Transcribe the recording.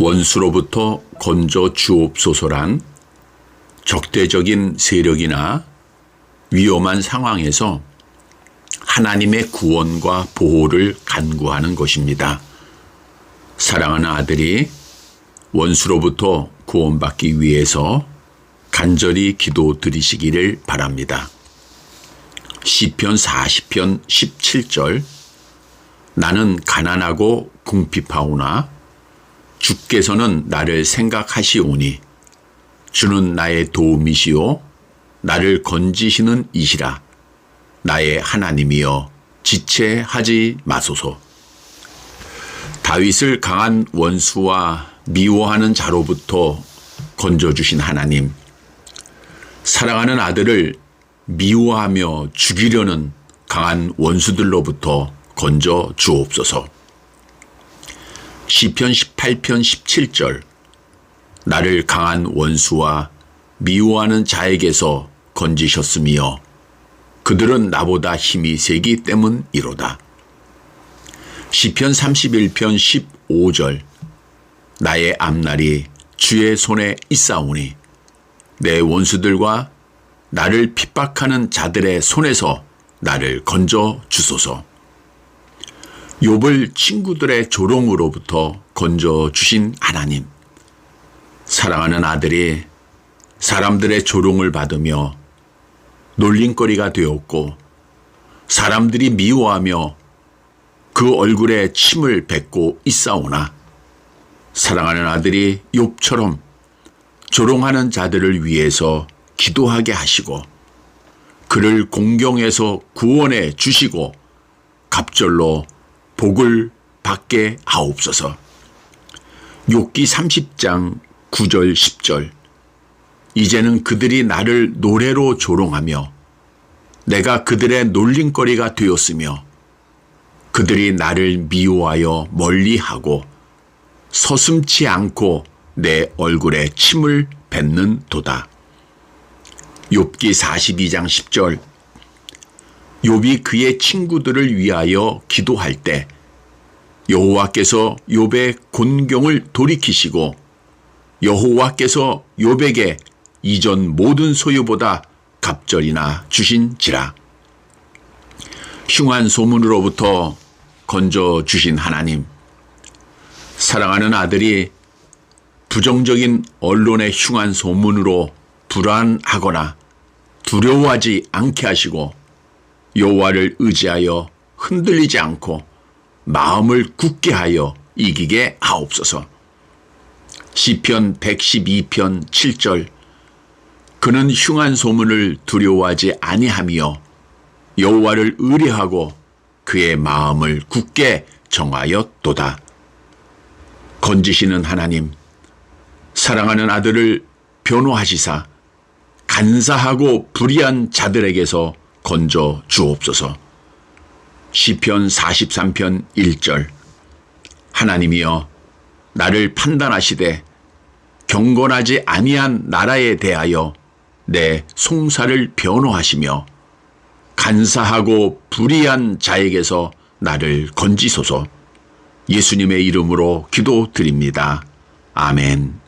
원수로부터 건져 주옵소서란 적대적인 세력이나 위험한 상황에서 하나님의 구원과 보호를 간구하는 것입니다. 사랑하는 아들이 원수로부터 구원받기 위해서 간절히 기도 드리시기를 바랍니다. 시편 40편 17절 나는 가난하고 궁핍하오나 주께서는 나를 생각하시오니 주는 나의 도움이시오 나를 건지시는 이시라 나의 하나님이여 지체하지 마소서 다윗을 강한 원수와 미워하는 자로부터 건져주신 하나님 사랑하는 아들을 미워하며 죽이려는 강한 원수들로부터 건져 주옵소서. 시편 18편 17절 나를 강한 원수와 미워하는 자에게서 건지셨으며 그들은 나보다 힘이 세기 때문이로다. 시편 31편 15절 나의 앞날이 주의 손에 있사오니 내 원수들과 나를 핍박하는 자들의 손에서 나를 건져 주소서. 욥을 친구들의 조롱으로부터 건져 주신 하나님. 사랑하는 아들이 사람들의 조롱을 받으며 놀림거리가 되었고 사람들이 미워하며 그 얼굴에 침을 뱉고 있사오나 사랑하는 아들이 욥처럼 조롱하는 자들을 위해서 기도하게 하시고 그를 공경해서 구원해 주시고 갑절로 복을 받게 하옵소서. 욕기 30장 9절 10절 이제는 그들이 나를 노래로 조롱하며 내가 그들의 놀림거리가 되었으며 그들이 나를 미워하여 멀리하고 서슴치 않고 내 얼굴에 침을 뱉는 도다. 욥기 42장 10절 욥이 그의 친구들을 위하여 기도할 때 여호와께서 욥의 곤경을 돌이키시고 여호와께서 욥에게 이전 모든 소유보다 갑절이나 주신지라. 흉한 소문으로부터 건져 주신 하나님 사랑하는 아들이 부정적인 언론의 흉한 소문으로 불안하거나 두려워하지 않게 하시고 여호와를 의지하여 흔들리지 않고 마음을 굳게 하여 이기게 하옵소서. 시편 112편 7절 그는 흉한 소문을 두려워하지 아니하며 여호와를 의뢰하고 그의 마음을 굳게 정하였도다. 건지시는 하나님 사랑하는 아들을 변호하시사 간사하고 불의한 자들에게서 건져 주옵소서. 시편 43편 1절 하나님이여 나를 판단하시되 경건하지 아니한 나라에 대하여 내 송사를 변호하시며 간사하고 불의한 자에게서 나를 건지소서 예수님의 이름으로 기도드립니다. 아멘.